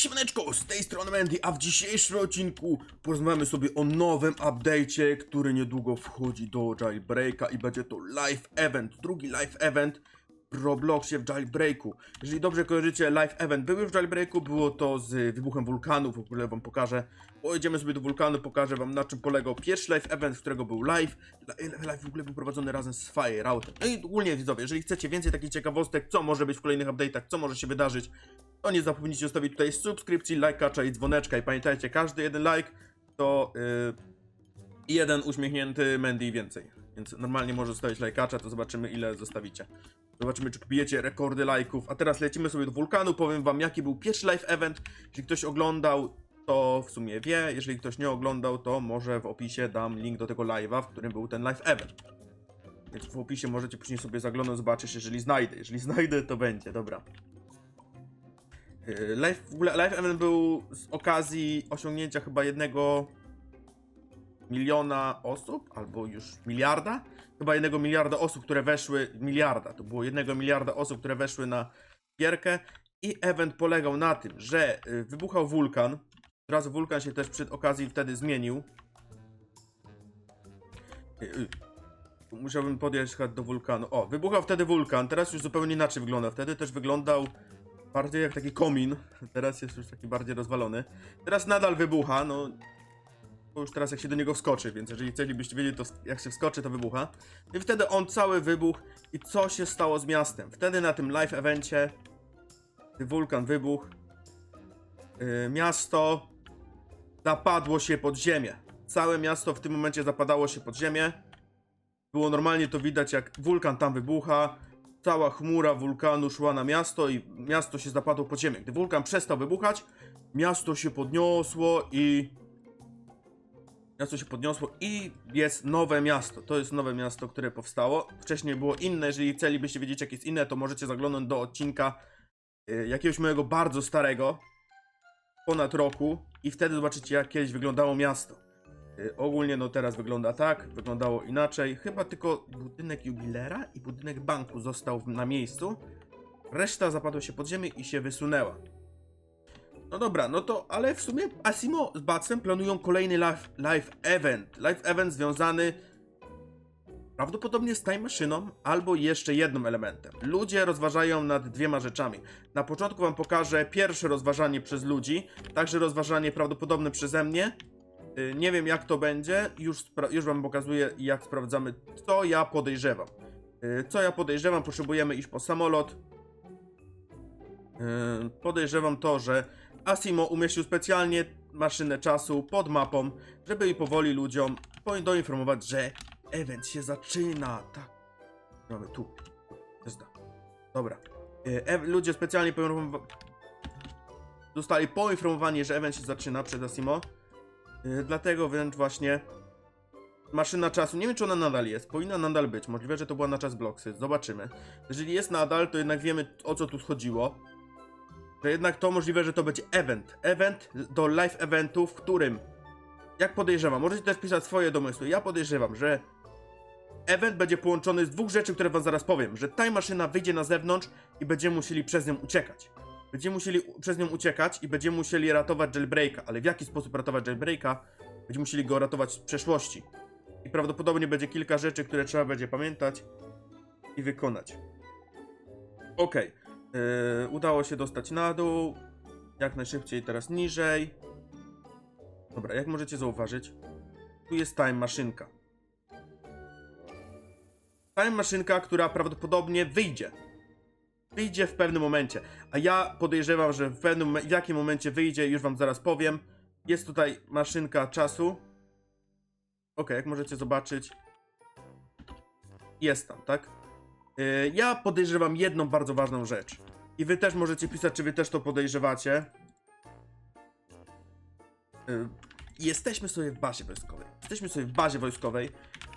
Siemaneczko, z tej strony Mandy, a w dzisiejszym odcinku porozmawiamy sobie o nowym update'cie, który niedługo wchodzi do Jailbreaka i będzie to live event, drugi live event w Robloxie w Jailbreaku. Jeżeli dobrze kojarzycie, live event był już w Jailbreaku, było to z wybuchem wulkanu, w ogóle wam pokażę. Pojedziemy sobie do wulkanu, pokażę wam na czym polegał pierwszy live event, z którego był live. Li- Live w ogóle był prowadzony razem z Fire Routem. No i ogólnie widzowie, jeżeli chcecie więcej takich ciekawostek, co może być w kolejnych update'ach, co może się wydarzyć, to nie zapomnijcie zostawić tutaj subskrypcji, lajkacza i dzwoneczka. I pamiętajcie, każdy jeden like to yy, jeden uśmiechnięty Mandy i więcej. Więc normalnie może zostawić lajkacza, to zobaczymy ile zostawicie. Zobaczymy, czy pobijecie rekordy lajków. A teraz lecimy sobie do wulkanu. Powiem wam, jaki był pierwszy live event. Jeśli ktoś oglądał, to w sumie wie. Jeżeli ktoś nie oglądał, to może w opisie dam link do tego live'a, w którym był ten live event. Więc w opisie możecie później sobie zaglądać, zobaczyć, jeżeli znajdę. Jeżeli znajdę, to będzie, dobra. Yy, Live, w ogóle event był z okazji osiągnięcia chyba jednego miliona osób, albo już miliarda. Chyba jednego miliarda osób, które weszły. Miliarda, to było jednego miliarda osób, które weszły na gierkę. I event polegał na tym, że y, wybuchał wulkan. Teraz wulkan się też przy okazji wtedy zmienił. Y, y, Musiałbym podjechać do wulkanu. O, wybuchał wtedy wulkan. Teraz już zupełnie inaczej wygląda. Wtedy też wyglądał bardziej jak taki komin. Teraz jest już taki bardziej rozwalony. Teraz nadal wybucha, no. Bo już teraz jak się do niego wskoczy, więc jeżeli chcielibyście wiedzieć, to jak się wskoczy, to wybucha. I wtedy on cały wybuch. I co się stało z miastem? Wtedy na tym live evencie, gdy wulkan wybuchł, yy, miasto zapadło się pod ziemię. Całe miasto w tym momencie zapadało się pod ziemię. Było normalnie to widać, jak wulkan tam wybucha. Cała chmura wulkanu szła na miasto i miasto się zapadło pod ziemię. Gdy wulkan przestał wybuchać, miasto się podniosło i. Miasto się podniosło i jest nowe miasto. To jest nowe miasto, które powstało. Wcześniej było inne. Jeżeli chcielibyście wiedzieć, jak jest inne, to możecie zaglądać do odcinka y, jakiegoś mojego bardzo starego, ponad roku, i wtedy zobaczycie, jak kiedyś wyglądało miasto. Y, Ogólnie no teraz wygląda tak, wyglądało inaczej. Chyba tylko budynek jubilera i budynek banku został na miejscu. Reszta zapadła się pod ziemię i się wysunęła. No dobra, no to, ale w sumie Asimo z Bacem planują kolejny live, live event. Live event związany prawdopodobnie z Time Machine'ą albo jeszcze jednym elementem. Ludzie rozważają nad dwiema rzeczami. Na początku wam pokażę pierwsze rozważanie przez ludzi, także rozważanie prawdopodobne przeze mnie. Y, Nie wiem jak to będzie, już, już wam pokazuję jak sprawdzamy, co ja podejrzewam. Y, Co ja podejrzewam, potrzebujemy iść po samolot. Y, Podejrzewam to, że Asimo umieścił specjalnie maszynę czasu pod mapą, żeby i powoli ludziom doinformować, że event się zaczyna. Tak. Mamy tu. Jazda. Dobra. Ludzie specjalnie poinformowa- zostali poinformowani, że event się zaczyna przez Asimo. Yy, dlatego wręcz właśnie maszyna czasu, nie wiem czy ona nadal jest, powinna nadal być, możliwe, że to była na czas Bloksy, zobaczymy. Jeżeli jest nadal, to jednak wiemy o co tu chodziło. Że jednak to możliwe, że to będzie event. Event do live eventu, w którym, jak podejrzewam, możecie też pisać swoje domysły, ja podejrzewam, że event będzie połączony z dwóch rzeczy, które wam zaraz powiem. Że ta maszyna wyjdzie na zewnątrz i będziemy musieli przez nią uciekać. Będziemy musieli przez nią uciekać i będziemy musieli ratować jailbreaka. Ale w jaki sposób ratować jailbreaka? Będziemy musieli go ratować w przeszłości. I prawdopodobnie będzie kilka rzeczy, które trzeba będzie pamiętać i wykonać. Okej. Yy, udało się dostać na dół. Jak najszybciej teraz niżej. Dobra, jak możecie zauważyć, tu jest time maszynka. Time maszynka, która prawdopodobnie wyjdzie wyjdzie w pewnym momencie. A ja podejrzewam, że w pewnym w jakim momencie wyjdzie, już wam zaraz powiem. Jest tutaj maszynka czasu. Ok, jak możecie zobaczyć. Jest tam, tak? Yy, ja podejrzewam jedną bardzo ważną rzecz. I wy też możecie pisać, czy wy też to podejrzewacie. Yy, jesteśmy sobie w bazie wojskowej. Jesteśmy sobie w bazie wojskowej.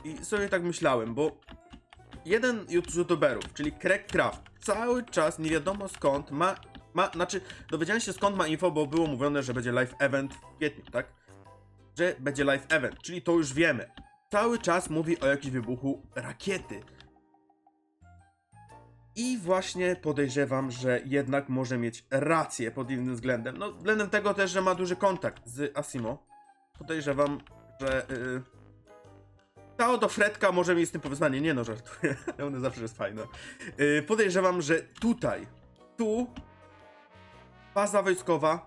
I sobie tak myślałem, bo jeden z youtuberów, czyli Craig Craft, cały czas nie wiadomo skąd ma, ma, znaczy dowiedziałem się skąd ma info, bo było mówione, że będzie live event w kwietniu, tak? Że będzie live event, czyli to już wiemy. Cały czas mówi o jakimś wybuchu rakiety. I właśnie podejrzewam, że jednak może mieć rację pod innym względem. No, względem tego też, że ma duży kontakt z Asimo. Podejrzewam, że. Yy... Ta oto Fredka może mieć z tym powiązanie. Nie no, żartuję. Ona zawsze jest fajna. Yy, podejrzewam, że tutaj, tu, baza wojskowa,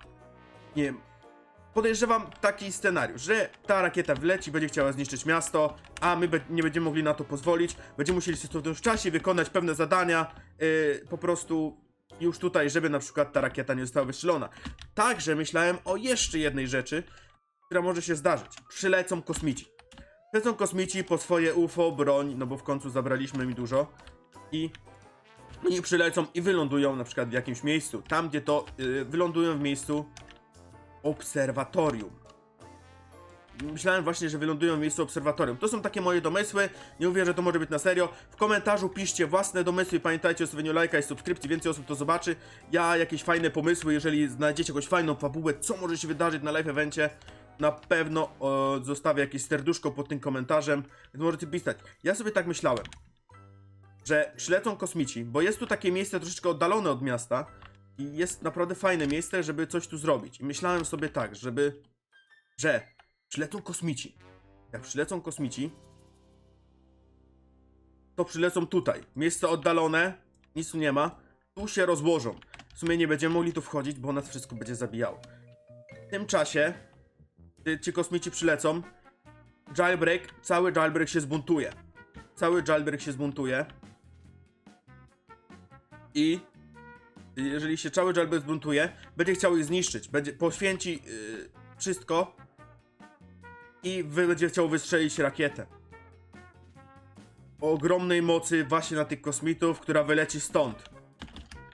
nie wiem, podejrzewam taki scenariusz, że ta rakieta wleci, będzie chciała zniszczyć miasto, a my nie będziemy mogli na to pozwolić, będziemy musieli sobie w czasie wykonać pewne zadania, yy, po prostu już tutaj, żeby na przykład ta rakieta nie została wystrzelona. Także myślałem o jeszcze jednej rzeczy, która może się zdarzyć. Przylecą kosmici. Przylecą kosmici po swoje UFO, broń, no bo w końcu zabraliśmy mi dużo i oni przylecą i wylądują na przykład w jakimś miejscu. Tam, gdzie to yy, wylądują w miejscu obserwatorium. Myślałem właśnie, że wylądują w miejscu obserwatorium. To są takie moje domysły. Nie mówię, że to może być na serio. W komentarzu piszcie własne domysły. Pamiętajcie o stawieniu lajka i subskrypcji. Więcej osób to zobaczy. Ja jakieś fajne pomysły, jeżeli znajdziecie jakąś fajną fabułę, co może się wydarzyć na live evencie, na pewno o, zostawię jakieś serduszko pod tym komentarzem. Więc możecie pisać. Ja sobie tak myślałem, że przylecą kosmici, bo jest tu takie miejsce troszeczkę oddalone od miasta. I jest naprawdę fajne miejsce, żeby coś tu zrobić. I myślałem sobie tak, żeby. że przylecą kosmici. Jak przylecą kosmici, to przylecą tutaj. Miejsce oddalone, nic tu nie ma. Tu się rozłożą. W sumie nie będziemy mogli tu wchodzić, bo nas wszystko będzie zabijało. W tym czasie, ci kosmici przylecą, jailbreak, cały jailbreak się zbuntuje. Cały jailbreak się zbuntuje. I jeżeli się cały jailbreak zbuntuje, będzie chciał ich zniszczyć, będzie poświęci yy, wszystko i będzie chciał wystrzelić rakietę. O ogromnej mocy właśnie na tych kosmitów, która wyleci stąd.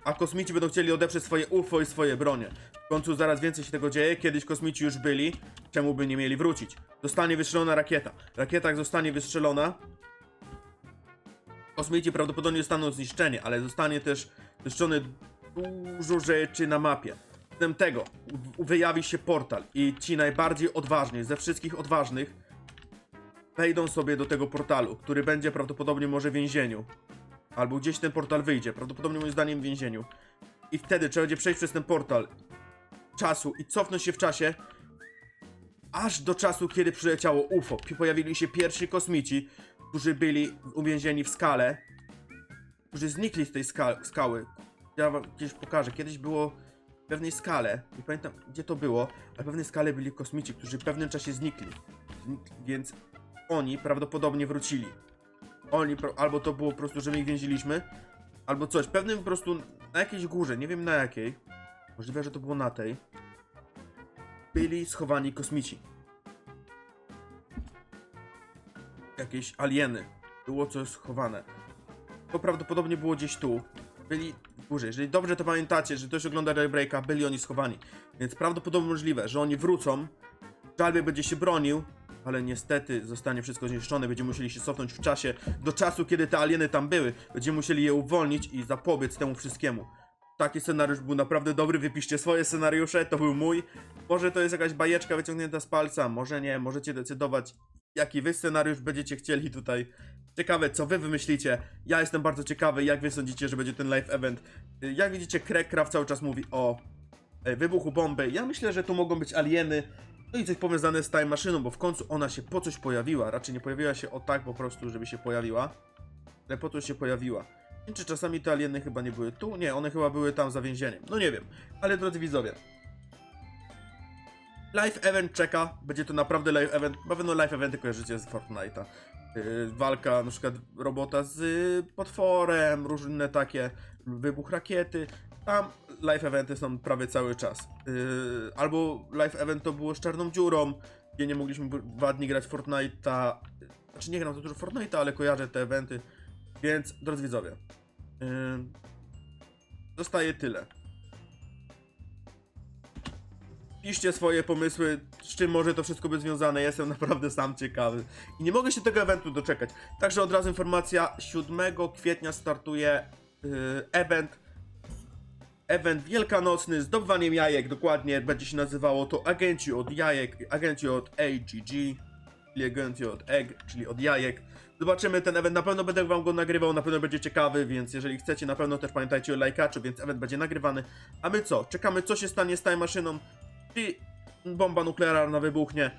A kosmici będą chcieli odeprzeć swoje UFO i swoje bronie. W końcu zaraz więcej się tego dzieje, kiedyś kosmici już byli, czemu by nie mieli wrócić? Zostanie wystrzelona rakieta. Rakieta jak zostanie wystrzelona, kosmici prawdopodobnie zostaną zniszczeni, ale zostanie też zniszczone dużo rzeczy na mapie. Zatem tego wyjawi się portal i ci najbardziej odważni ze wszystkich odważnych wejdą sobie do tego portalu, który będzie prawdopodobnie może w więzieniu. Albo gdzieś ten portal wyjdzie, prawdopodobnie moim zdaniem w więzieniu. I wtedy trzeba będzie przejść przez ten portal czasu i cofnąć się w czasie aż do czasu, kiedy przyleciało UFO. Pojawili się pierwsi kosmici, którzy byli uwięzieni w skale, którzy znikli z tej ska skały. Ja wam gdzieś pokażę. Kiedyś było w pewnej skale, nie pamiętam gdzie to było, ale w pewnej skale byli kosmici, którzy w pewnym czasie znikli. Znik więc oni prawdopodobnie wrócili. Oni, albo to było po prostu, że my ich więziliśmy, albo coś. Pewnym po prostu na jakiejś górze, nie wiem na jakiej. Możliwe, że to było na tej. Byli schowani kosmici. Jakieś alieny. Było coś schowane. To prawdopodobnie było gdzieś tu. Byli w górze. Jeżeli dobrze to pamiętacie, że ktoś ogląda Jailbreaka, byli oni schowani. Więc prawdopodobnie możliwe, że oni wrócą. Jailbreak będzie się bronił, ale niestety zostanie wszystko zniszczone. Będziemy musieli się cofnąć w czasie do czasu, kiedy te alieny tam były. Będziemy musieli je uwolnić i zapobiec temu wszystkiemu. Taki scenariusz był naprawdę dobry. Wypiszcie swoje scenariusze, to był mój. Może to jest jakaś bajeczka wyciągnięta z palca, może nie. Możecie decydować, jaki wy scenariusz będziecie chcieli tutaj. Ciekawe, co wy wymyślicie. Ja jestem bardzo ciekawy, jak wy sądzicie, że będzie ten live event. Jak widzicie, Crackcraft cały czas mówi o e, wybuchu bomby. Ja myślę, że tu mogą być alieny. No i coś powiązane z Time Machiną, bo w końcu ona się po coś pojawiła. Raczej nie pojawiła się o tak po prostu, żeby się pojawiła. Ale po to się pojawiła. Czy czasami te alieny chyba nie były tu? Nie, one chyba były tam za więzieniem. No nie wiem. Ale drodzy widzowie. Live event czeka. Będzie to naprawdę live event. Na pewno live eventy kojarzycie z Fortnite'a. Yy, walka na przykład robota z y, potworem, różne takie, wybuch rakiety. Tam live eventy są prawie cały czas. Yy, albo live event to było z czarną dziurą, gdzie nie mogliśmy dwa dni grać Fortnite'a. Znaczy nie gram za dużo Fortnite'a, ale kojarzę te eventy. Więc, drodzy widzowie, yy, zostaje tyle. Piszcie swoje pomysły, z czym może to wszystko być związane. Jestem naprawdę sam ciekawy. I nie mogę się tego eventu doczekać. Także od razu informacja: 7 kwietnia startuje yy, event. Event wielkanocny z zdobywaniem jajek. Dokładnie będzie się nazywało to Agenci od jajek, agenci od AGG, agenci od egg, czyli od jajek. Zobaczymy ten event, na pewno będę wam go nagrywał, na pewno będzie ciekawy, więc jeżeli chcecie, na pewno też pamiętajcie o lajkaczu, więc event będzie nagrywany. A my co? Czekamy, co się stanie z tą maszyną? Czy bomba nuklearna wybuchnie?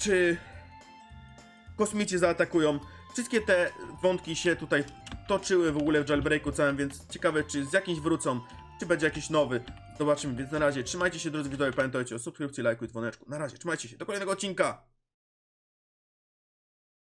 Czy kosmici zaatakują? Wszystkie te wątki się tutaj toczyły w ogóle w jailbreaku całym, więc ciekawe, czy z jakimś wrócą, czy będzie jakiś nowy. Zobaczymy, więc na razie trzymajcie się drodzy widzowie, pamiętajcie o subskrypcji, lajku i dzwoneczku. Na razie, trzymajcie się, do kolejnego odcinka!